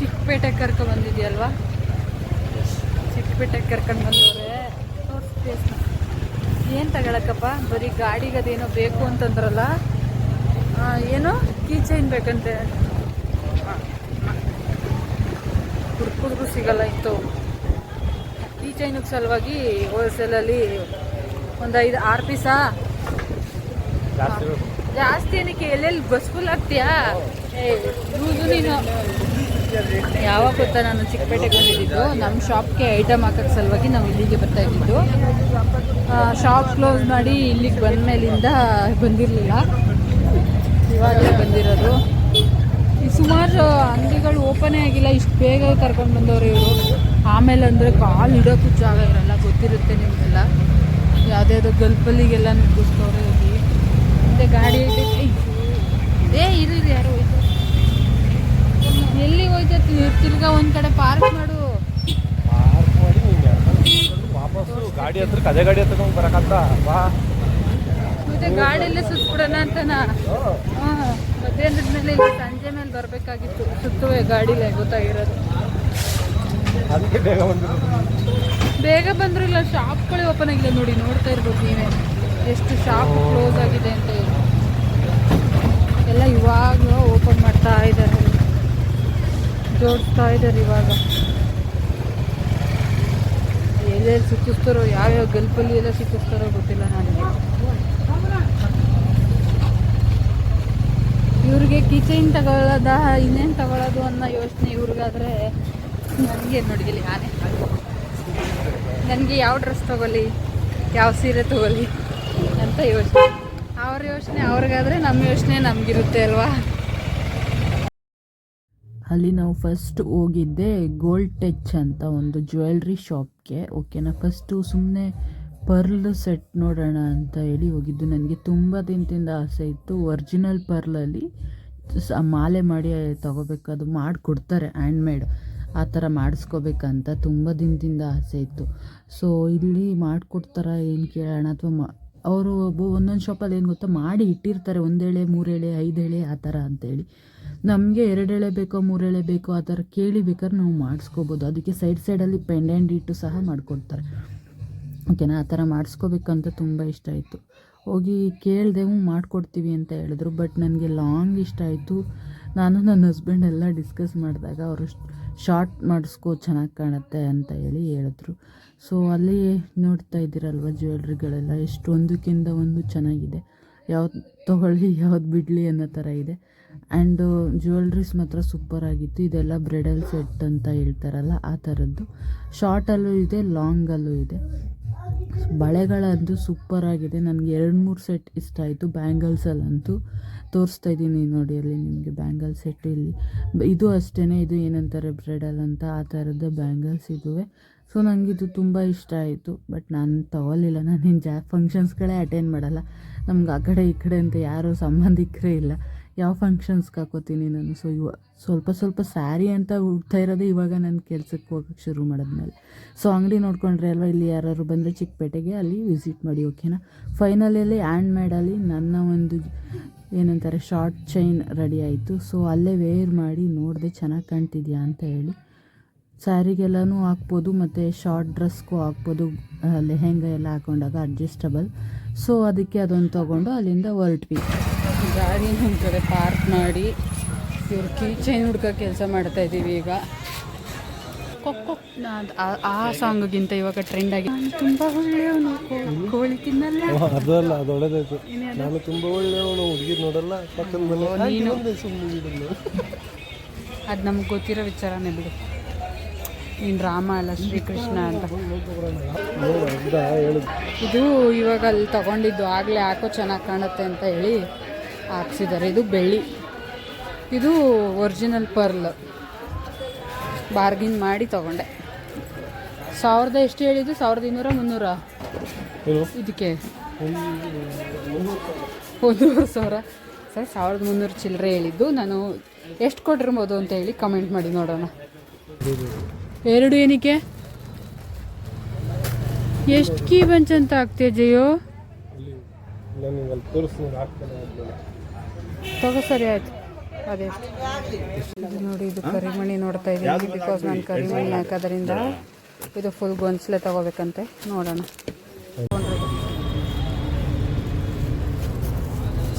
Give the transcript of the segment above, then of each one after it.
ಚಿಕ್ಕಪೇಟೆಗೆ ಕರ್ಕೊಂಡು ಬಂದಿದ್ಯಲ್ವಾ ಚಿಕ್ಕಪೇಟೆಗೆ ಕರ್ಕೊಂಡು ಬಂದವ್ರೆ. ಏನು ತಗೊಳಕಪ್ಪ? ಬರೀ ಗಾಡಿಗೆ ಅದೇನೋ ಬೇಕು ಅಂತಂದ್ರಲ್ಲ? ಏನು? ಕೀ ಚೈನ್ ಬೇಕಂತೆ. ಹುಡ್ಕುಡ್ಗೂ ಸಿಗಲ್ಲ ಇತ್ತು. ಕೀ ಚೈನಿಗೆ ಸಲುವಾಗಿ ಹೋಲ್ಸೇಲಲ್ಲಿ ಒಂದು ಐದು ಆರು ಪೀಸಾ. ಜಾಸ್ತಿ ಏನಕ್ಕೆ? ಎಲ್ಲೆಲ್ಲಿ ಬಸ್ಫುಲ್ ಆಗ್ತೀಯಾ? ಏ ನೀನು. ಯಾವಾಗ ಗೊತ್ತಾ ನಾನು ಚಿಕ್ಕಪೇಟೆಗೆ ಬಂದಿದ್ದು? ನಮ್ಮ ಶಾಪ್ಗೆ ಐಟಮ್ ಹಾಕೋಕ್ಕೆ ಸಲುವಾಗಿ ನಾವು ಇಲ್ಲಿಗೆ ಬರ್ತಾ ಇದ್ದಿದ್ದು. ಶಾಪ್ ಕ್ಲೋಸ್ ಮಾಡಿ ಇಲ್ಲಿಗೆ ಬಂದ ಮೇಲಿಂದ ಬಂದಿರಲಿಲ್ಲ. ಇವಾಗಲೇ ಬಂದಿರೋದು. ಸುಮಾರು ಅಂಗಡಿಗಳು ಓಪನೇ ಆಗಿಲ್ಲ, ಇಷ್ಟು ಬೇಗ ಕರ್ಕೊಂಡು ಬಂದವರು ಇವರು. ಆಮೇಲೆ ಅಂದರೆ ಕಾಲು ಇಡೋಕ್ಕೂ ಜಾಗ ಇರಲ್ಲ, ಗೊತ್ತಿರುತ್ತೆ ನಿಮಗೆಲ್ಲ. ಯಾವುದ್ಯಾವುದೋ ಗಲ್ಪಲ್ಲಿಗೆಲ್ಲ ನುಗ್ಗಿಸ್ತವ್ರೆ ಹೋಗಿ ಮತ್ತೆ ಗಾಡಿ ಏ ಇರು ಯಾರು ಎಲ್ಲಿ ಹೋಯ್ತ ತಿರ್ಗಾ ಒಂದ್ ಕಡೆ ಪಾರ್ಕ್ ಮಾಡು. ಪಾರ್ಕ್ ಮಾಡಿ ಎಳ್ಕೊಂಡು ವಾಪಸ್ಸು ಗಾಡಿ ಹತ್ರ ಅದೇ ಗಾಡಿ ಹತ್ರ ಬರಕಂತ ಬಾ. ಮತ್ತೆ ಗಾಡಿಯಲ್ಲೇ ಸುತ್ಬಿಡೋಣ ಅಂತನಾ? ಮಧ್ಯಾಹ್ನದ ಮೇಲೆ ಇಲ್ಲಿ ಸಂಜೆ ಮೇಲೆ ಬರಬೇಕಾಗಿತ್ತು. ಸುತ್ತುವೆ ಗಾಡಿಲೇ ಗೊತ್ತಾಗಿರೋದು. ಅದಕ್ಕೆ ಬೇಗ ಬಂದ್ರು ಬೇಗ ಬಂದ್ರು ಇಲ್ಲ ಶಾಪ್ಗಳೇ ಓಪನ್ ಆಗಿಲ್ಲ ನೋಡಿ ನೋಡ್ತಾ ಇರ್ಬೋದು ನೀವೇ. ಎಷ್ಟು ಶಾಪ್ ಕ್ಲೋಸ್ ಆಗಿದೆ ಅಂತ ಹೇಳಿ. ಎಲ್ಲ ಇವಾಗ ಓಪನ್ ಮಾಡ್ತಾ ಇದ್ದಾರೆ. ಜೋಡಿಸ್ತಾ ಇದ್ದಾರೆ ಇವಾಗ. ಎಲ್ಲೆಲ್ಲಿ ಸಿಕ್ಕಿಸ್ತಾರೋ, ಯಾವ್ಯಾವ ಗಲ್ಪಲ್ಲಿ ಎಲ್ಲ ಸಿಕ್ಕಿಸ್ತಾರೋ ಗೊತ್ತಿಲ್ಲ ನನಗೆ. ಇವ್ರಿಗೆ ಕಿಚನ್ ತಗೊಳ್ಳೋದ, ಇನ್ನೇನು ತಗೊಳ್ಳೋದು ಅನ್ನೋ ಯೋಚನೆ ಇವ್ರಿಗಾದ್ರೆ ನನಗೆ ನೋಡಿದಿಲ್ಲ ನಾನೇ ನನಗೆ ಯಾವ ಡ್ರೆಸ್ ತಗೊಳ್ಳಿ, ಯಾವ ಸೀರೆ ತಗೊಳ್ಳಿ ಅಂತ ಯೋಚನೆ. ಅವ್ರ ಯೋಚನೆ ಅವ್ರಿಗಾದ್ರೆ ನಮ್ಮ ಯೋಚನೆ ನಮಗಿರುತ್ತೆ ಅಲ್ವಾ? ಅಲ್ಲಿ ನಾವು ಫಸ್ಟ್ ಹೋಗಿದ್ದೆ ಗೋಲ್ಡ್ ಟಚ್ ಅಂತ ಒಂದು ಜ್ಯುವೆಲ್ರಿ ಶಾಪ್ಗೆ ಓಕೆನಾ ಫಸ್ಟು ಸುಮ್ಮನೆ ಪರ್ಲ್ ಸೆಟ್ ನೋಡೋಣ ಅಂತ ಹೇಳಿ ಹೋಗಿದ್ದು. ನನಗೆ ತುಂಬ ದಿನದಿಂದ ಆಸೆ ಇತ್ತು ಒರಿಜಿನಲ್ ಪರ್ಲಲ್ಲಿ ಮಾಲೆ ಮಾಡಿ ತಗೋಬೇಕು, ಅದು ಮಾಡಿಕೊಡ್ತಾರೆ ಹ್ಯಾಂಡ್ಮೇಡ್ ಆ ಥರ ಮಾಡಿಸ್ಕೋಬೇಕಂತ ತುಂಬ ದಿನದಿಂದ ಆಸೆ ಇತ್ತು. ಸೊ ಇಲ್ಲಿ ಮಾಡಿಕೊಡ್ತಾರ ಏನು ಕೇಳೋಣ ಅಥವಾ ಅವರು ಒಬ್ಬ ಒಂದೊಂದು ಶಾಪಲ್ಲಿ ಏನು ಗೊತ್ತಾ, ಮಾಡಿ ಇಟ್ಟಿರ್ತಾರೆ ಒಂದೇಳೆ ಮೂರೇಳೆ ಐದೇಳೆ ಆ ಥರ ಅಂತೇಳಿ ನಮಗೆ ಎರಡೆಳೆ ಬೇಕೋ, ಮೂರೆಳೆ ಬೇಕೋ ಆ ಥರ ಕೇಳಿ ಬೇಕಾದ್ರೆ ನಾವು ಮಾಡಿಸ್ಕೋಬೋದು. ಅದಕ್ಕೆ ಸೈಡ್ ಸೈಡಲ್ಲಿ ಪೆಂಡೆಂಟ್ ಇಟ್ಟು ಸಹ ಮಾಡಿಕೊಡ್ತಾರೆ. ಓಕೆನಾ ಆ ಥರ ಮಾಡಿಸ್ಕೋಬೇಕಂತ ತುಂಬ ಇಷ್ಟ ಆಯಿತು. ಹೋಗಿ ಕೇಳಿದೆ ಹ್ಞೂ ಮಾಡಿಕೊಡ್ತೀವಿ ಅಂತ ಹೇಳಿದ್ರು. ಬಟ್ ನನಗೆ ಲಾಂಗ್ ಇಷ್ಟ ಆಯಿತು. ನಾನು ನನ್ನ ಹಸ್ಬೆಂಡ್ ಎಲ್ಲ ಡಿಸ್ಕಸ್ ಮಾಡಿದಾಗ ಅವರು ಶಾರ್ಟ್ ಮಾಡಿಸ್ಕೋ, ಚೆನ್ನಾಗಿ ಕಾಣುತ್ತೆ ಅಂತ ಹೇಳಿ ಹೇಳಿದ್ರು. ಸೊ ಅಲ್ಲಿ ನೋಡ್ತಾ ಇದ್ದೀರಲ್ವ ಜ್ಯುವೆಲ್ರಿಗಳೆಲ್ಲ ಎಷ್ಟೊಂದಕ್ಕಿಂತ ಒಂದು ಚೆನ್ನಾಗಿದೆ. ಯಾವ್ದು ತೊಗೊಳ್ಳಿ, ಯಾವ್ದು ಬಿಡಲಿ ಅನ್ನೋ ಥರ ಇದೆ. ಆ್ಯಂಡ್ ಜ್ಯುವೆಲ್ರೀಸ್ ಮಾತ್ರ ಸೂಪರ್ ಆಗಿತ್ತು. ಇದೆಲ್ಲ ಬ್ರೆಡಲ್ ಸೆಟ್ ಅಂತ ಹೇಳ್ತಾರಲ್ಲ, ಆ ಥರದ್ದು ಶಾರ್ಟಲ್ಲೂ ಇದೆ ಲಾಂಗಲ್ಲೂ ಇದೆ. ಬಳೆಗಳಂತೂ ಸೂಪರ್ ಆಗಿದೆ. ನನಗೆ ಎರಡು ಮೂರು ಸೆಟ್ ಇಷ್ಟ ಆಯಿತು. ಬ್ಯಾಂಗಲ್ಸಲ್ಲಂತೂ ತೋರಿಸ್ತಾ ಇದ್ದೀನಿ ನೋಡಿ ಅಲ್ಲಿ ನಿಮಗೆ ಬ್ಯಾಂಗಲ್ ಸೆಟ್ ಇಲ್ಲಿ. ಇದು ಅಷ್ಟೇ ಇದು ಏನಂತಾರೆ ಬ್ರೆಡಲ್ ಅಂತ, ಆ ಥರದ ಬ್ಯಾಂಗಲ್ಸ್ ಇದುವೆ. ಸೊ ನನಗಿದು ತುಂಬ ಇಷ್ಟ ಆಯಿತು. ಬಟ್ ನಾನು ತಗೊಳ್ಳಿಲ್ಲ ನಾನೇನು ಜಾ ಫಂಕ್ಷನ್ಸ್ಗಳೇ ಅಟೆಂಡ್ ಮಾಡಲ್ಲ. ನಮ್ಗೆ ಆ ಕಡೆ ಈ ಕಡೆ ಅಂತ ಯಾರೂ ಸಂಬಂಧಿಕರೇ ಇಲ್ಲ. ಯಾವ ಫಂಕ್ಷನ್ಸ್ಗೆ ಹಾಕೋತೀನಿ ನಾನು? ಸೊ ಇವ, ಸ್ವಲ್ಪ ಸ್ವಲ್ಪ ಸ್ಯಾರಿ ಅಂತ ಹುಡ್ತಾ ಇರೋದೇ ಇವಾಗ ನಾನು ಕೆಲ್ಸಕ್ಕೆ ಹೋಗೋಕ್ಕೆ ಶುರು ಮಾಡಿದ್ಮೇಲೆ. ಸೊ ಅಂಗಡಿ ನೋಡ್ಕೊಂಡ್ರೆ ಅಲ್ವಾ, ಇಲ್ಲಿ ಯಾರಾದ್ರು ಬಂದರೆ ಚಿಕ್ಕಪೇಟೆಗೆ ಅಲ್ಲಿ ವಿಸಿಟ್ ಮಾಡಿ ಓಕೆನಾ ಫೈನಲಲ್ಲಿ ಹ್ಯಾಂಡ್ ಮೇಡಲ್ಲಿ ನನ್ನ ಒಂದು ಏನಂತಾರೆ ಶಾರ್ಟ್ ಚೈನ್ ರೆಡಿ ಆಯಿತು. ಸೊ ಅಲ್ಲೇ ವೇರ್ ಮಾಡಿ ನೋಡಿದೆ ಚೆನ್ನಾಗಿ ಕಾಣ್ತಿದ್ಯಾ ಅಂತ ಹೇಳಿ. ಸ್ಯಾರಿಗೆಲ್ಲನೂ ಹಾಕ್ಬೋದು, ಮತ್ತು ಶಾರ್ಟ್ ಡ್ರೆಸ್ಗೂ ಹಾಕ್ಬೋದು ಲೆಹೆಂಗ ಎಲ್ಲ ಹಾಕೊಂಡಾಗ ಅಡ್ಜಸ್ಟಬಲ್ ಸೊ ಅದಕ್ಕೆ ಅದೊಂದು ತೊಗೊಂಡು ಅಲ್ಲಿಂದ ಹೊರಟ್ವಿ. ಗಾಡಿ ನಮ್ಮ ಕಡೆ ಪಾರ್ಕ್ ಮಾಡಿ ಇವ್ರು ಕೀಚೈನ್ ಹುಡ್ಕೋ ಕೆಲಸ ಮಾಡ್ತಾ ಇದ್ದೀವಿ ಈಗ. ಕೊಕ್ಕೊ ಆ- ಆ ಸಾಂಗ್ಗಿಂತ ಇವಾಗ ಟ್ರೆಂಡ್ ಆಗಿ. ತುಂಬಾ ಒಳ್ಳೆಯವನು ಕೋಳಿ ತಿನ್ನಲ್ಲ. ಅದಲ್ಲ ಅದು ಒಳ್ಳೆದಾಯ್ತು. ನಾನು ತುಂಬ ಒಳ್ಳೆಯವನು ಹುಡುಗಿ ನೋಡಲ್ಲ ಪಕ್ಕದ ಮನೆ. ನೀನು. ಸುಮ್ಮನೆ ಬಿಡಲ್ಲ ಅದು ನಮ್ಗೆ ಗೊತ್ತಿರೋ ವಿಚಾರನೇ ಬಿಡು. ನೀನು ರಾಮ ಅಲ್ಲ ಶ್ರೀಕೃಷ್ಣ ಅಂತ. ಅಂತ ಇದು ಇವಾಗ ಅಲ್ಲಿ ತಗೊಂಡಿದ್ದು ಆಗಲೇ ಯಾಕೋ ಚೆನ್ನಾಗಿ ಕಾಣುತ್ತೆ ಅಂತ ಹೇಳಿ. ಹಾಕ್ಸಿದ್ದಾರೆ. ಇದು ಬೆಳ್ಳಿ. ಇದು ಒರಿಜಿನಲ್ ಪರ್ಲ್. ಬಾರ್ಗಿನ್ ಮಾಡಿ ತಗೊಂಡೆ. ಸಾವಿರದ ಎಷ್ಟು ಹೇಳಿದ್ದು? ಸಾವಿರದ ಇನ್ನೂರ ಮುನ್ನೂರ? ಇದಕ್ಕೆ? ಒಂದೂವರೆ ಸಾವಿರ. ಸರ್ ಸಾವಿರದ ಮುನ್ನೂರು ಚಿಲ್ಲರೆ ಹೇಳಿದ್ದು. ನಾನು ಎಷ್ಟು ಕೊಟ್ಟಿರ್ಬೋದು ಅಂತ ಹೇಳಿ ಕಮೆಂಟ್ ಮಾಡಿ ನೋಡೋಣ. ಎರಡು ಏನಕ್ಕೆ? ಎಷ್ಟು ಕೀ ಬಂಚ್ ಅಂತ ಆಗ್ತೀಯ ಜಯೋ ಅಲ್ಲಿ ನಾನು ಅಲ್ಲಿ ತೋರಿಸ್ತೀನಿ ಹಾಕ್ತಾನೆ ಆದ್ಮೇಲೆ ತಗೋ ಸರಿ ಆಯ್ತು. ಅದೇ ಇದು ನೋಡಿ ಇದು ಕರಿಮಣಿ ನೋಡ್ತಾ ಇದ್ದೀನಿ ಬಿಕಾಸ್ ನಾನು ಕರಿಮಣಿ ಹಾಕೋದ್ರಿಂದ ಇದು ಫುಲ್ ಗೊಂಚಲೆ ತಗೋಬೇಕಂತೆ. ನೋಡೋಣ.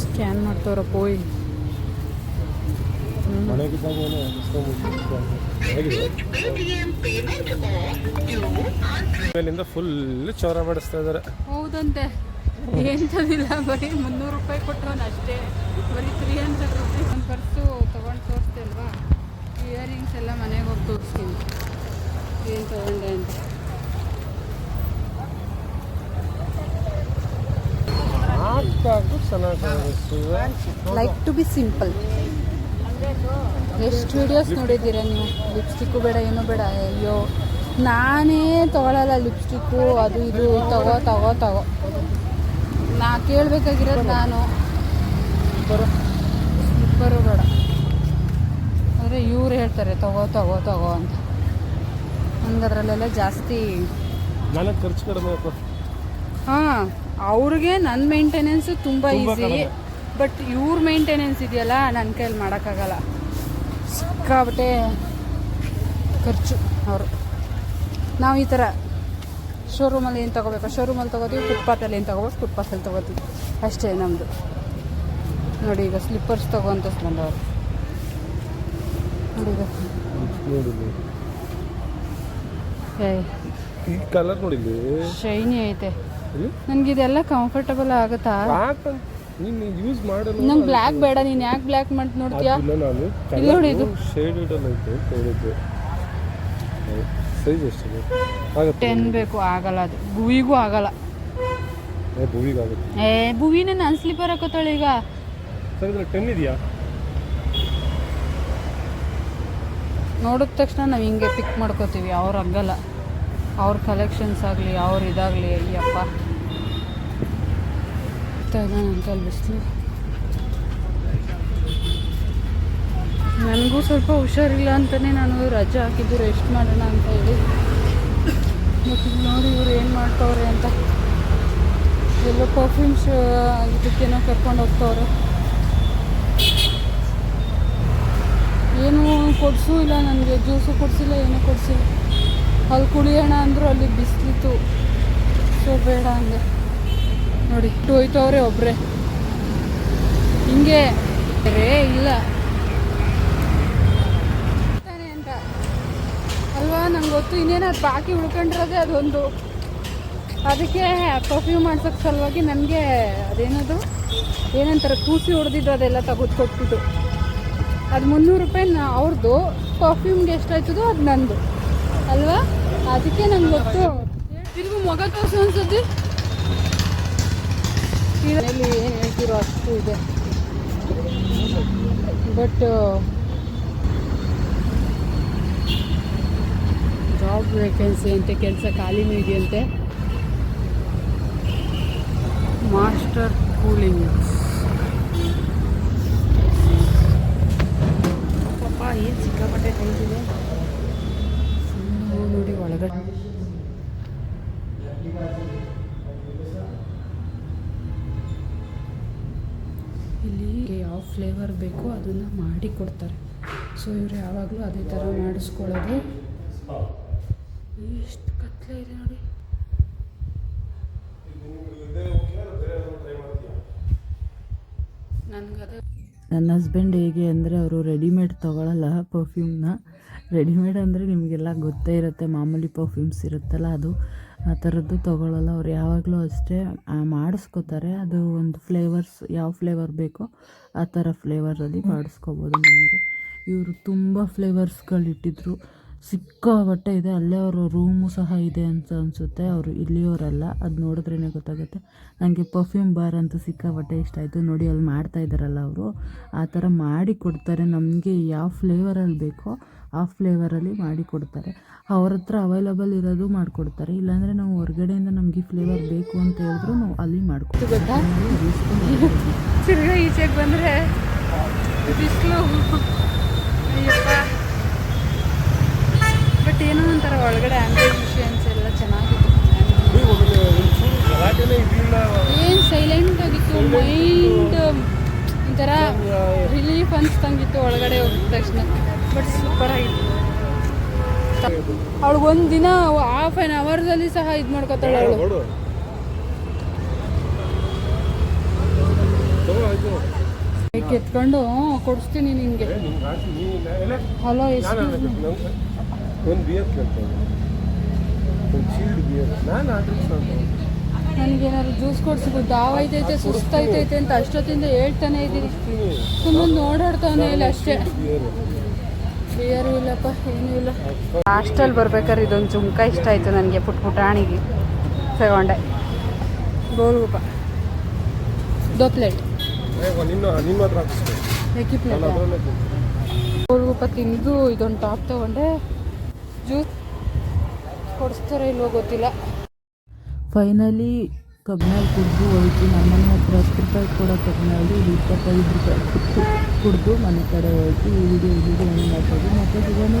ಸ್ಕ್ಯಾನ್ ಮಾಡ್ತವ್ರ ಪೋಯ್. ಫುಲ್ ಚೌರ ಮಾಡಿಸ್ತಾ ಇದ್ದಾರೆ. ಹೌದಂತೆ. ಎಂಥದಿಲ್ಲ ಬರೀ ಮುನ್ನೂರು ರೂಪಾಯಿ ಕೊಟ್ಟವನು ಅಷ್ಟೇ. ಬರೀ ತ್ರೀ ಹಂಡ್ರೆಡ್ ರುಪೀಸ್ ಒಂದು ಪರ್ಸು ತೊಗೊಂಡು ತೋರಿಸ್ದೆ ಅಲ್ವಾ ಇಯರಿಂಗ್ಸ್ ಎಲ್ಲ ಮನೆಗೆ ಹೋಗಿ ತೋರಿಸ್ತೀನಿ. ಏನು ತೊಗೊಂಡೆ ಅಂತ. ಲೈಕ್ ಟು ಬಿ ಸಿಂಪಲ್ ಎಷ್ಟು ವಿಡಿಯೋಸ್ ನೋಡಿದ್ದೀರಾ ನೀವು? ಲಿಪ್ಸ್ಟಿಕ್ಕು ಬೇಡ ಏನು ಬೇಡ. ಅಯ್ಯೋ ನಾನೇ ತೊಗೊಳಲ್ಲ ಲಿಪ್ಸ್ಟಿಕ್ಕು ಅದು ಇದು ತಗೋ ತಗೋ ತಗೋ. ನಾ ಕೇಳಬೇಕಾಗಿರೋದು ನಾನು. ಬರೋ ಸ್ಲಿಪ್ಪರು ಬೇಡ. ಅಂದರೆ ಇವ್ರು ಹೇಳ್ತಾರೆ ತಗೋ ತಗೋ ತಗೋ ಅಂತ. ನನಗೆ ಅದರಲ್ಲೆಲ್ಲ ಜಾಸ್ತಿ. ನನಗೆ ಖರ್ಚು ಕಡಿಮೆ ಹಾಂ ಅವ್ರಿಗೆ ನನ್ನ ಮೇಂಟೆನೆನ್ಸು ತುಂಬ ತುಂಬಾ ಈಸಿ ಬಟ್ ಇವ್ರ ಮೇಂಟೆನೆನ್ಸ್ ಇದೆಯಲ್ಲ ನನ್ನ ಕೈಯಲ್ಲಿ ಮಾಡೋಕ್ಕಾಗಲ್ಲ. ಸಿಕ್ಕಾಬಟ್ಟೆ ಖರ್ಚು ಅವರು. ನಾವು ಈ ಥರ ಶೋರೂಮಲ್ಲಿ ಏನು ತೊಗೋಬೇಕು? ಶೋರೂಮಲ್ಲಿ ತೊಗೋತೀವಿ ಫುಟ್ಪಾತಲ್ಲಿ ಏನು ತೊಗೋಬೇಕು ಫುಟ್ಪಾತಲ್ಲಿ ತೊಗೋತೀವಿ. ಅಷ್ಟೇ ನಮ್ಮದು ನೋಡಿ ಈಗ ಸ್ಲಿಪ್ಪರ್ಸ್ ತಗೋ ಅಂತ ಬಂದವರು. ನೋಡಿ ಈಗ. ಕಲರ್ ಶೈನಿ ಐತೆ. ನನ್ಗೆ ಇದೆಲ್ಲ ಕಂಫರ್ಟಬಲ್ ಆಗುತ್ತಾ? ನೀನು ಯೂಸ್ ಮಾಡಲ್ಲ ನಂಗೆ ಬ್ಲ್ಯಾಕ್ ಬೇಡ ನೀನು ಯಾಕೆ ಬ್ಲ್ಯಾಕ್ ಮಾಡಿ ನೋಡ್ತೀಯಾ? ಇಲ್ಲ ನೋಡಿ ಇದು. ಶೇಡ್ ಇಡಲ್ಲ ಐತೆ ಹೇಳಿದ್ದೆ ಸೈಜ್ ಎಷ್ಟಿದೆ ಆಗುತ್ತೆ ಟೆನ್ ಬೇಕು ಆಗಲ್ಲ ಅದು. ಗುವಿಗೂ ಆಗಲ್ಲ. ಏ ಭೂವಿಗೆ ಆಗುತ್ತೆ. ಏ ಬುವಿನ ನಾನು ಸ್ಲೀಪರ್ ಹಾಕೋತಾಳೆ ಈಗ. ಸರ್ ಇದ್ರಲ್ಲಿ ಟೆನ್ ಇದೆಯಾ? ನೋಡಿದ ತಕ್ಷಣ ನಾವು ಹಿಂಗೆ ಪಿಕ್ ಮಾಡ್ಕೋತೀವಿ ಅವ್ರು ಹಂಗಲ್ಲ. ಅವ್ರ ಕಲೆಕ್ಷನ್ಸ್ ಆಗಲಿ ಅವ್ರ ಇದಾಗಲಿ ಅಯ್ಯಪ್ಪ. ಬಿಸಿಲು. ನನಗೂ ಸ್ವಲ್ಪ ಹುಷಾರಿಲ್ಲ ಅಂತಲೇ ನಾನು ರಜೆ ಹಾಕಿದ್ದು ರೆಸ್ಟ್ ಮಾಡೋಣ ಅಂತ ಹೇಳಿ. ಮತ್ತು ನೋಡಿ ಇವ್ರು ಏನು ಮಾಡ್ತವ್ರೆ ಅಂತ. ಎಲ್ಲೋ ಪರ್ಫ್ಯೂಮ್ಸ್ ಇದಕ್ಕೇನೋ ಕರ್ಕೊಂಡು ಹೋಗ್ತವ್ರೆ. ಏನು ಕೊಡಿಸೂ ಇಲ್ಲ ನನಗೆ ಜ್ಯೂಸು ಕೊಡಿಸಿಲ್ಲ, ಏನೂ ಕೊಡಿಸಿಲ್ಲ. ಅಲ್ಲಿ ಕುಡಿಯೋಣ ಅಂದರು ಅಲ್ಲಿ ಬಿಸಿಲಿತ್ತು. ಸೊ ಬೇಡ ಅಂದೆ. ನೋಡಿ ಹೋಯ್ತವ್ರೆ ಒಬ್ಬರೇ ಹಿಂಗೆ. ರೇ ಇಲ್ಲ ತಾನೇ ಅಂತ ಅಲ್ವಾ? ನಂಗೆ ಗೊತ್ತು. ಇನ್ನೇನು ಅದು ಬಾಕಿ ಉಳ್ಕೊಂಡಿರೋದೇ ಅದೊಂದು. ಅದಕ್ಕೆ ಪರ್ಫ್ಯೂಮ್ ಮಾಡ್ಸೋಕ್ಕೆ ಸಲುವಾಗಿ ನನಗೆ ಅದೇನದು? ಏನಂತಾರೆ, ಕೂಸಿ ಹೊಡೆದಿದ್ದು ಅದೆಲ್ಲ ತೆಗೆದು ಅದು ಮುನ್ನೂರು ರೂಪಾಯಿ ಅವ್ರದ್ದು ಪರ್ಫ್ಯೂಮ್ಗೆ ಎಷ್ಟಾಯ್ತದೋ ಅದು ನಂದು. ಅಲ್ವಾ? ಅದಕ್ಕೆ ನಂಗೆ ಗೊತ್ತು. ತಿರುಗು ಮೊಗ ತೋರಿಸು ಅನ್ಸುತ್ತೆ. ಏನು ಹೇಳ್ತಿರೋ ಅಷ್ಟು ಇದೆ. ಬಟ್ ವೇಕೆನ್ಸಿ ಅಂತೆ, ಕೆಲಸ ಖಾಲಿನೂ ಇದೆಯಂತೆ ಮಾಸ್ಟರ್ ಕೂಲಿಂಗ್ ಪಾಪ, ಏನು ಸಿಕ್ಕಾಪಟ್ಟೆ ಟೈಟಿದೆ ನೋಡಿ ಒಳಗಡೆ. ಇಲ್ಲಿ ಯಾವ ಫ್ಲೇವರ್ ಬೇಕೋ ಅದನ್ನು ಮಾಡಿ ಕೊಡ್ತಾರೆ. ಸೊ ಇವರು ಯಾವಾಗಲೂ ಅದೇ ಥರ ಮಾಡಿಸ್ಕೊಳ್ಳೋದು. ಎಷ್ಟು ಕತ್ಲೆ ಇದೆ ನೋಡಿ. ನನಗದೇ ನನ್ನ ಹಸ್ಬೆಂಡ್ ಹೇಗೆ ಅಂದರೆ ಅವರು ರೆಡಿಮೇಡ್ ತೊಗೊಳಲ್ಲ ಪರ್ಫ್ಯೂಮ್ನ ರೆಡಿಮೇಡ್ ಅಂದರೆ ನಿಮಗೆಲ್ಲ ಗೊತ್ತೇ ಇರುತ್ತೆ ಮಾಮೂಲಿ ಪರ್ಫ್ಯೂಮ್ಸ್ ಇರುತ್ತಲ್ಲ ಅದು. ಆ ಥರದ್ದು ತೊಗೊಳಲ್ಲ ಅವ್ರು ಯಾವಾಗಲೂ ಅಷ್ಟೇ ಆ, ಮಾಡಿಸ್ಕೋತಾರೆ. ಅದು ಒಂದು ಫ್ಲೇವರ್ಸ್ ಯಾವ ಫ್ಲೇವರ್ ಬೇಕೋ ಆ ಥರ ಫ್ಲೇವರಲ್ಲಿ ಮಾಡಿಸ್ಕೋಬೋದು ನಮಗೆ. ಇವರು ತುಂಬ ಫ್ಲೇವರ್ಸ್ಗಳು ಸಿಕ್ಕಾಬಟ್ಟೆ ಇದೆ. ಅಲ್ಲೇ ಅವರ ರೂಮು ಸಹ ಇದೆ ಅಂತ ಅನಿಸುತ್ತೆ. ಅವರು ಇಲ್ಲಿಯವರಲ್ಲ. ಅದು ನೋಡಿದ್ರೇ ಗೊತ್ತಾಗುತ್ತೆ. ನನಗೆ ಪರ್ಫ್ಯೂಮ್ ಬಾರ್ ಅಂತ ಸಿಕ್ಕಾಪಟ್ಟೆ ಇಷ್ಟ ಆಯಿತು. ನೋಡಿ ಅಲ್ಲಿ ಮಾಡ್ತಾ ಇದ್ದಾರಲ್ಲ ಅವರು. ಆ ಥರ ಮಾಡಿ ಕೊಡ್ತಾರೆ. ನಮಗೆ ಯಾವ ಫ್ಲೇವರಲ್ಲಿ ಬೇಕೋ ಆ ಫ್ಲೇವರಲ್ಲಿ ಮಾಡಿ ಕೊಡ್ತಾರೆ. ಅವ್ರ ಹತ್ರ ಅವೈಲಬಲ್ ಇರೋದು ಮಾಡಿಕೊಡ್ತಾರೆ. ಇಲ್ಲಾಂದರೆ ನಾವು ಹೊರಗಡೆಯಿಂದ ನಮಗೆ ಫ್ಲೇವರ್ ಬೇಕು ಅಂತ ಹೇಳಿದ್ರು ನಾವು ಅಲ್ಲಿ ಮಾಡ್ಕೊಡ್ತೀವಿ. ಈಚೆಗೆ ಬಂದರೆ ಬಿಸಿಲು. ಬಟ್ ಏನೋ ಒಂಥರ ಒಳಗಡೆ ಆಂಬಿಷನ್ಸ್ ಎಲ್ಲ ಚೆನ್ನಾಗಿತ್ತು. ಏನು ಸೈಲೆಂಟ್ ಆಗಿತ್ತು ಮೈಂಡ್ ಒಂಥರ ರಿಲೀಫ್ ಅನ್ಸ್ದಂಗಿತ್ತು ಒಳಗಡೆ ಹೋಗಿದ ತಕ್ಷಣ. ಬಟ್ ಸೂಪರ್ ಆಗಿತ್ತು. ಅವಳಿಗೊಂದು ದಿನ ಹಾಫ್ ಆನ್ ಅವರ್ದಲ್ಲಿ ಸಹ ಇದು ಮಾಡ್ಕೊತಾಳೆ ಅವಳು. ಎತ್ಕೊಂಡು ಕೊಡಿಸ್ತೀನಿ ನಿಮಗೆ. ಹಲೋ ಎಷ್ಟು ಒಂದು ಬಿಯರ್ ಕೇಳ್ತೇನೆ ಒಂದು ಚೀಲ್ಡ್ ಬಿಯರ್ ನಾನು ಆರ್ಡ್ರಿಸ್ ಅಂತ ನನಗೇನಾದ್ರು ಜ್ಯೂಸ್ ಕೊಡ್ಸಿದ್ದು ದಾವ ಐತೈತೆ ಸುಸ್ತಾಯ್ತೈತೆ ಅಂತ ಅಷ್ಟೊತ್ತಿಂದ ಹೇಳ್ತಾನೆ ಇದ್ದೀನಿ. ಸುಮ್ಮನೆ ನೋಡಾಡ್ತಾನೆ ಇಲ್ಲ ಅಷ್ಟೇ. ಬಿಯರು ಇಲ್ಲಪ್ಪ ಏನೂ ಇಲ್ಲ. ಹಾಸ್ಟೆಲ್ ಬರ್ಬೇಕಾದ್ರೆ ಇದೊಂದು ಜುಮ್ಕ ಇಷ್ಟ ಆಯಿತು ನನಗೆ ಪುಟ್ ಪುಟಾಣಿಗೆ. ತಗೊಂಡೆ. ಗೋಲ್ಗುಪ್ಪ ದೋ ಪ್ಲೇಟ್ ಗೋಲ್ಗುಪ್ಪ ತಿಂದು ಇದೊಂದು ಟಾಪ್ ತಗೊಂಡೆ. ಜ್ಯೂಸ್ ಕೊಡಿಸ್ತಾರೋ ಇಲ್ವೋ ಗೊತ್ತಿಲ್ಲ. ಫೈನಲಿ ಕಬ್ಬಿನಲ್ಲಿ ಕುಡಿದು ಹೋಯ್ತು. ನಮ್ಮನೆ ಹತ್ರ ಹತ್ತು ರೂಪಾಯಿ ಕೊಡೋ ಇದು ಇಪ್ಪತ್ತೈದು ರೂಪಾಯಿ ಕುಡಿದು ಮನೆ ಕಡೆ ಹೋಯ್ತು. ಈ ವಿಡಿಯೋ ವಿಡಿಯೋ ಏನು ಮಾಡ್ಬೋದು ಮತ್ತು ಸಿಗೋಣ